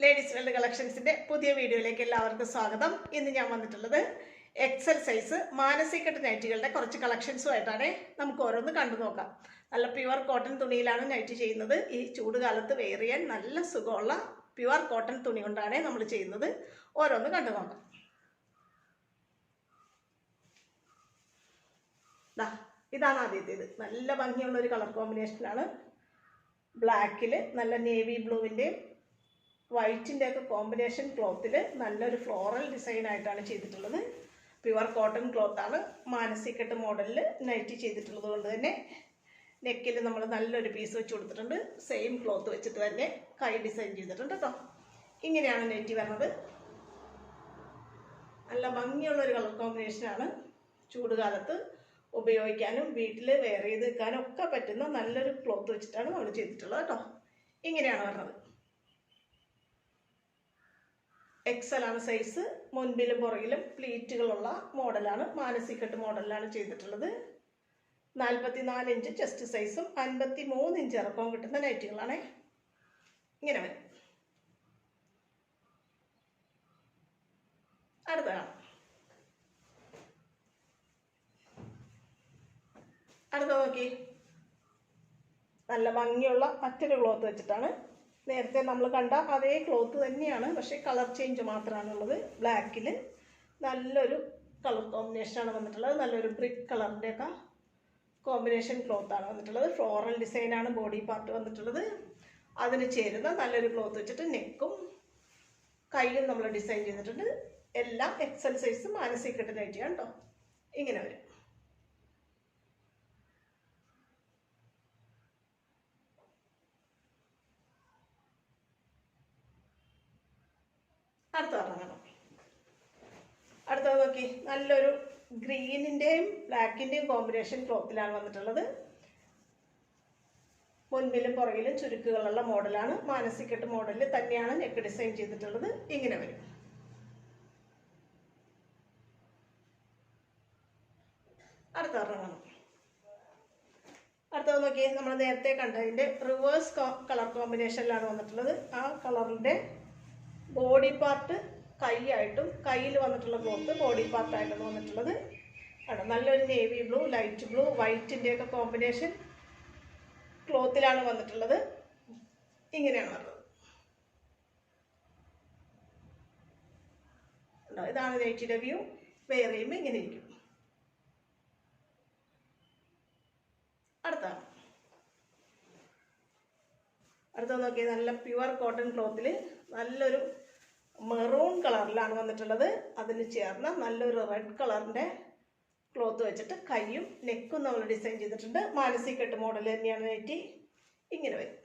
Ladies weld കളക്ഷൻസിന്റെ പുതിയ വീഡിയോയിലേക്ക് എല്ലാവർക്കും സ്വാഗതം. ഇന്ന് ഞാൻ വന്നിട്ടുള്ളത് എക്സൽ സൈസ് മാനസികട്ട് നൈറ്റുകളുടെ കുറച്ച് കളക്ഷൻസുമായിട്ടാണ് നമുക്ക് ഓരോന്ന് കണ്ടു നോക്കാം. നല്ല പ്യുവർ കോട്ടൺ തുണിയിലാണ് നൈറ്റ് ചെയ്യുന്നത്. ഈ ചൂട് കാലത്ത് വെയർ ചെയ്യാൻ നല്ല സുഖമുള്ള പ്യുവർ കോട്ടൺ തുണി കൊണ്ടാണ് നമ്മൾ ചെയ്യുന്നത്. ഓരോന്ന് കണ്ടു നോക്കാം. ഇതാണ് ആദ്യത്തേത്. നല്ല ഭംഗിയുള്ള ഒരു കളർ കോമ്പിനേഷനാണ് ബ്ലാക്കിൽ നല്ല നേവി ബ്ലൂവിന്റെയും വൈറ്റിന്റെ ഒക്കെ കോമ്പിനേഷൻ ക്ലോത്തിൽ നല്ലൊരു ഫ്ലോറൽ ഡിസൈൻ ആയിട്ടാണ് ചെയ്തിട്ടുള്ളത്. പ്യുവർ കോട്ടൺ ക്ലോത്ത് ആണ് മാനസികട്ട് മോഡലിൽ നൈറ്റി ചെയ്തിട്ടുള്ളത് കൊണ്ട് തന്നെ നെക്കിൽ നമ്മൾ നല്ലൊരു പീസ് വെച്ച് കൊടുത്തിട്ടുണ്ട്. സെയിം ക്ലോത്ത് വെച്ചിട്ട് തന്നെ കൈ ഡിസൈൻ ചെയ്തിട്ടുണ്ട് കേട്ടോ ഇങ്ങനെയാണ് നെറ്റി വരുന്നത് നല്ല ഭംഗിയുള്ളൊരു കളർ കോമ്പിനേഷനാണ്. ചൂടുകാലത്ത് ഉപയോഗിക്കാനും വീട്ടിൽ വെയർ ചെയ്ത് വെക്കാനും ഒക്കെ പറ്റുന്ന നല്ലൊരു ക്ലോത്ത് വെച്ചിട്ടാണ് നമ്മൾ ചെയ്തിട്ടുള്ളത് കേട്ടോ ഇങ്ങനെയാണ് വരുന്നത് എക്സൽ ആണ് സൈസ് മുൻപിലും പുറകിലും പ്ലീറ്റുകളുള്ള മോഡലാണ് മാനസികട്ട് മോഡലിലാണ് ചെയ്തിട്ടുള്ളത്. നാൽപ്പത്തി നാല് ഇഞ്ച് ചെസ്റ്റ് സൈസും അൻപത്തി മൂന്ന് ഇഞ്ച് ഇറക്കവും കിട്ടുന്ന നൈറ്റുകളാണ് ഇങ്ങനെ വരും. അടുത്ത കാണാം. അടുത്ത നോക്കി. നല്ല ഭംഗിയുള്ള മറ്റൊരു ക്ലോത്ത് വെച്ചിട്ടാണ് നേരത്തെ നമ്മൾ കണ്ട അതേ ക്ലോത്ത് തന്നെയാണ്. പക്ഷേ കളർ ചേഞ്ച് മാത്രമാണുള്ളത് ബ്ലാക്കിൽ നല്ലൊരു കളർ കോമ്പിനേഷനാണ് വന്നിട്ടുള്ളത്. നല്ലൊരു ബ്രിക്ക് കളറിന്റെ ഒക്കെ കോമ്പിനേഷൻ ക്ലോത്താണ് വന്നിട്ടുള്ളത്. ഫ്ലോറൽ ഡിസൈനാണ് ബോഡി പാർട്ട് വന്നിട്ടുള്ളത്. അതിന് ചേരുന്ന നല്ലൊരു ക്ലോത്ത് വെച്ചിട്ട് നെക്കും കൈയും നമ്മൾ ഡിസൈൻ ചെയ്തിട്ടുണ്ട്. എല്ലാം എക്സൽ സൈസ് മാനസികട്ട് നൈറ്റിയാണ് കേട്ടോ ഇങ്ങനെ വരും. അടുത്ത ഇറങ്ങണം അടുത്തത് നോക്കി. നല്ലൊരു ഗ്രീനിന്റെയും ബ്ലാക്കിന്റെയും കോമ്പിനേഷൻ ക്ലോത്തിലാണ് വന്നിട്ടുള്ളത്. മുൻപിലും പുറകിലും ചുരുക്കുകളുള്ള മോഡലാണ്. മാനസികട്ട് മോഡലിൽ തന്നെയാണ് നെക്ക് ഡിസൈൻ ചെയ്തിട്ടുള്ളത്. ഇങ്ങനെ വരും. അടുത്ത ഇറങ്ങണം അടുത്തത് നോക്കി. നമ്മൾ നേരത്തെ കണ്ടതിന്റെ റിവേഴ്സ് കളർ കോമ്പിനേഷനിലാണ് വന്നിട്ടുള്ളത്. ആ കളറിന്റെ ബോഡി പാർട്ട് കൈയായിട്ടും കയ്യിൽ വന്നിട്ടുള്ള ക്ലോത്ത് ബോഡി പാർട്ടായിട്ടാണ് വന്നിട്ടുള്ളത്. ആണ് നല്ലൊരു നേവി ബ്ലൂ ലൈറ്റ് ബ്ലൂ വൈറ്റിന്റെ ഒക്കെ കോമ്പിനേഷൻ ക്ലോത്തിലാണ് വന്നിട്ടുള്ളത്. ഇങ്ങനെയാണ് വരുന്നത് ഉണ്ടോ? ഇതാണ് നൈറ്റിയുടെ വ്യൂ. ചെയ്യുമ്പോൾ ഇങ്ങനെ ഇരിക്കും. അടുത്താണ്. അടുത്ത നോക്കിയാൽ നല്ല പ്യുവർ കോട്ടൺ ക്ലോത്തിൽ നല്ലൊരു മെറൂൺ കളറിലാണ് വന്നിട്ടുള്ളത്. അതിന് ചേർന്ന നല്ലൊരു റെഡ് കളറിന്റെ ക്ലോത്ത് വെച്ചിട്ട് കൈയും നെക്കും നമ്മൾ ഡിസൈൻ ചെയ്തിട്ടുണ്ട്. മാനസികെട്ട് മോഡൽ തന്നെയാണ് നെറ്റി ഇങ്ങനെ വരും.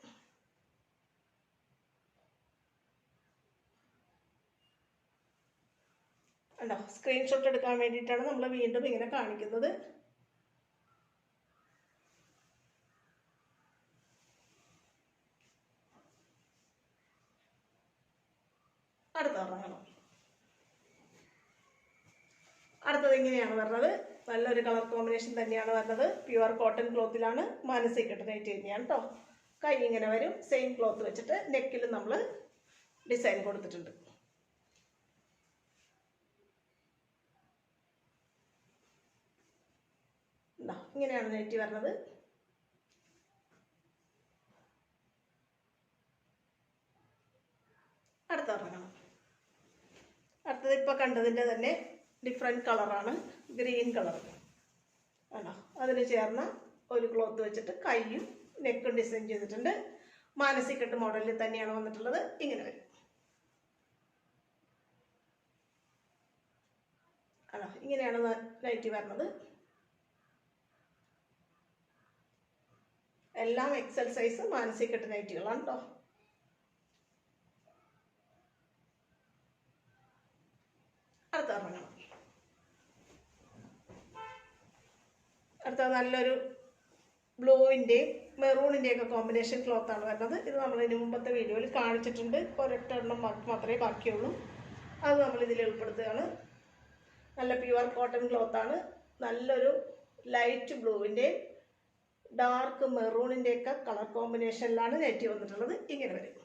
ഉണ്ടോ സ്ക്രീൻഷോട്ട് എടുക്കാൻ വേണ്ടിയിട്ടാണ് നമ്മൾ വീണ്ടും ഇങ്ങനെ കാണിക്കുന്നത് അടുത്ത ഇറങ്ങണം അടുത്തത് ഇങ്ങനെയാണ് വരുന്നത്. നല്ലൊരു കളർ കോമ്പിനേഷൻ തന്നെയാണ് വരുന്നത്. പ്യുവർ കോട്ടൺ ക്ലോത്തിലാണ് മാനസിക നൈറ്റ് ചെയ്യുന്നതാണ് കേട്ടോ. കൈ ഇങ്ങനെ വരും. സെയിം ക്ലോത്ത് വെച്ചിട്ട് നെക്കിൽ നമ്മൾ ഡിസൈൻ കൊടുത്തിട്ടുണ്ട്. ഇങ്ങനെയാണ് നെറ്റി വരുന്നത്. അടുത്ത അടുത്തത് ഇപ്പോൾ കണ്ടതിന്റെ തന്നെ ഡിഫറെന്റ് കളറാണ് ഗ്രീൻ കളർ. ആണോ? അതിന് ചേർന്ന ഒരു ക്ലോത്ത് വെച്ചിട്ട് കൈയും നെക്കും ഡിസൈൻ ചെയ്തിട്ടുണ്ട്. മാനസികട്ട് മോഡലിൽ തന്നെയാണ് വന്നിട്ടുള്ളത്. ഇങ്ങനെ വരും. ആണോ? ഇങ്ങനെയാണ് നൈറ്റി വരുന്നത്. എല്ലാം എക്സൽ സൈസ് മാനസികട്ട് നൈറ്റികളാണ് കേട്ടോ അടുത്ത ഇറങ്ങണം അടുത്ത നല്ലൊരു ബ്ലൂവിന്റെയും മെറൂണിന്റെയൊക്കെ കോമ്പിനേഷൻ ക്ലോത്താണ് വരുന്നത്. ഇത് നമ്മൾ ഇതിന് മുമ്പത്തെ വീഡിയോയിൽ കാണിച്ചിട്ടുണ്ട്. ഒരൊറ്റ എണ്ണം മാ- മാത്രമേ ബാക്കിയുള്ളൂ. അത് നമ്മൾ ഇതിൽ ഉൾപ്പെടുത്തുകയാണ്. നല്ല പ്യുവർ കോട്ടൺ ക്ലോത്താണ് നല്ലൊരു ലൈറ്റ് ബ്ലൂവിന്റെയും ഡാർക്ക് മെറൂണിന്റെയൊക്കെ കളർ കോമ്പിനേഷനിലാണ് നെറ്റി വന്നിട്ടുള്ളത്. ഇങ്ങനെ വരും.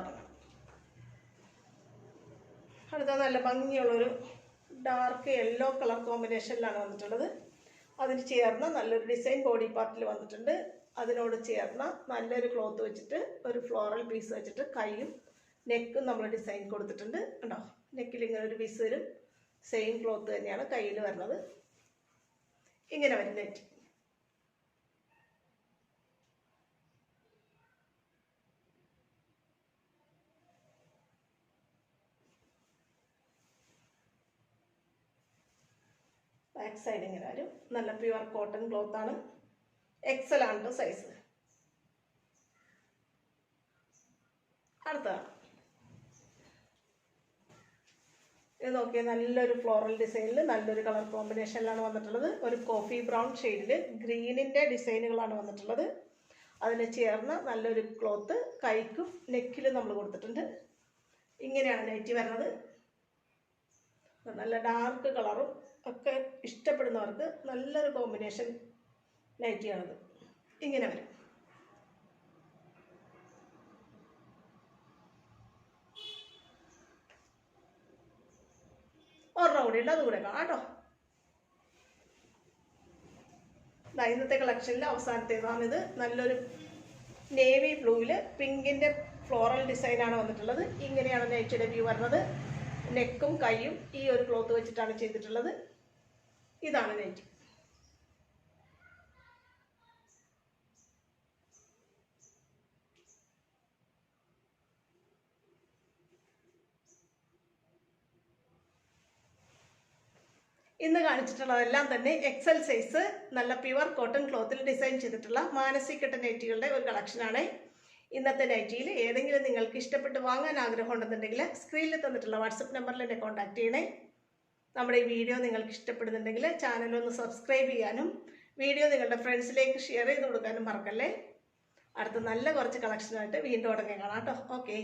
ഇറങ്ങാം അടുത്ത നല്ല ഭംഗിയുള്ളൊരു ഡാർക്ക് യെല്ലോ കളർ കോമ്പിനേഷനിലാണ് വന്നിട്ടുള്ളത്. അതിന് ചേർന്ന നല്ലൊരു ഡിസൈൻ ബോഡി പാർട്ടിൽ വന്നിട്ടുണ്ട്. അതിനോട് ചേർന്ന നല്ലൊരു ക്ലോത്ത് വെച്ചിട്ട് ഒരു ഫ്ലോറൽ പീസ് വെച്ചിട്ട് കൈയും നെക്കും നമ്മൾ ഡിസൈൻ കൊടുത്തിട്ടുണ്ട്. കണ്ടോ? നെക്കിൽ ഇങ്ങനെ ഒരു പീസ് വരും. സെയിം ക്ലോത്ത് തന്നെയാണ് കയ്യിൽ വരുന്നത്. ഇങ്ങനെ വരും നെറ്റ് ബാക്ക് സൈഡ് ഇങ്ങനെ വരും. നല്ല പ്യുവർ കോട്ടൺ ക്ലോത്ത് ആണ്. എക്സൽ ആണ് സൈസ് അടുത്തതാണ്. ഇത് നോക്കിയാൽ നല്ലൊരു ഫ്ലോറൽ ഡിസൈനിൽ നല്ലൊരു കളർ കോമ്പിനേഷനിലാണ് വന്നിട്ടുള്ളത്. ഒരു കോഫി ബ്രൗൺ ഷെയ്ഡിൽ ഗ്രീനിന്റെ ഡിസൈനുകളാണ് വന്നിട്ടുള്ളത്. അതിന് ചേർന്ന നല്ലൊരു ക്ലോത്ത് കൈക്കും നെക്കിലും നമ്മൾ കൊടുത്തിട്ടുണ്ട്. ഇങ്ങനെയാണ് നൈറ്റി വരുന്നത്. നല്ല ഡാർക്ക് കളറും ഒക്കെ ഇഷ്ടപ്പെടുന്നവർക്ക് നല്ലൊരു കോമ്പിനേഷൻ നൈറ്റിയാണത് ഇങ്ങനെ വരും. ഒരെണ്ണം കൂടി ഉണ്ട്. അതുകൂടെ കേട്ടോ. ദാ ഇന്നത്തെ കളക്ഷനിൽ അവസാനത്തേതാണിത്. നല്ലൊരു നേവി ബ്ലൂവിൽ പിങ്കിന്റെ ഫ്ലോറൽ ഡിസൈനാണ് വന്നിട്ടുള്ളത്. ഇങ്ങനെയാണ് നൈറ്റിയുടെ വ്യൂ വരുന്നത്. നെക്കും കൈയും ഈ ഒരു ക്ലോത്ത് വെച്ചിട്ടാണ് ചെയ്തിട്ടുള്ളത്. ഇതാണ് നെറ്റ് ഇന്ന് കാണിച്ചിട്ടുള്ളതെല്ലാം തന്നെ എക്സൽ സൈസ് നല്ല പ്യുവർ കോട്ടൺ ക്ലോത്തിൽ ഡിസൈൻ ചെയ്തിട്ടുള്ള മാനസികട്ട നൈറ്റികളുടെ ഒരു കളക്ഷനാണ് ഇന്നത്തെ നൈറ്റിയിൽ ഏതെങ്കിലും നിങ്ങൾക്ക് ഇഷ്ടപ്പെട്ട് വാങ്ങാൻ ആഗ്രഹം ഉണ്ടെന്നുണ്ടെങ്കിൽ സ്ക്രീനിൽ തന്നിട്ടുള്ള വാട്സപ്പ് നമ്പറിൽ എന്നെ കോൺടാക്ട് ചെയ്യണേ. നമ്മുടെ ഈ വീഡിയോ നിങ്ങൾക്ക് ഇഷ്ടപ്പെടുന്നുണ്ടെങ്കിൽ ചാനൽ ഒന്ന് സബ്സ്ക്രൈബ് ചെയ്യാനും വീഡിയോ നിങ്ങളുടെ ഫ്രണ്ട്സിലേക്ക് ഷെയർ ചെയ്ത് കൊടുക്കാനും മറക്കല്ലേ? അടുത്ത നല്ല കുറച്ച് കളക്ഷനായിട്ട് വീണ്ടും ഉടനെ കാണാം കേട്ടോ. ഓക്കെ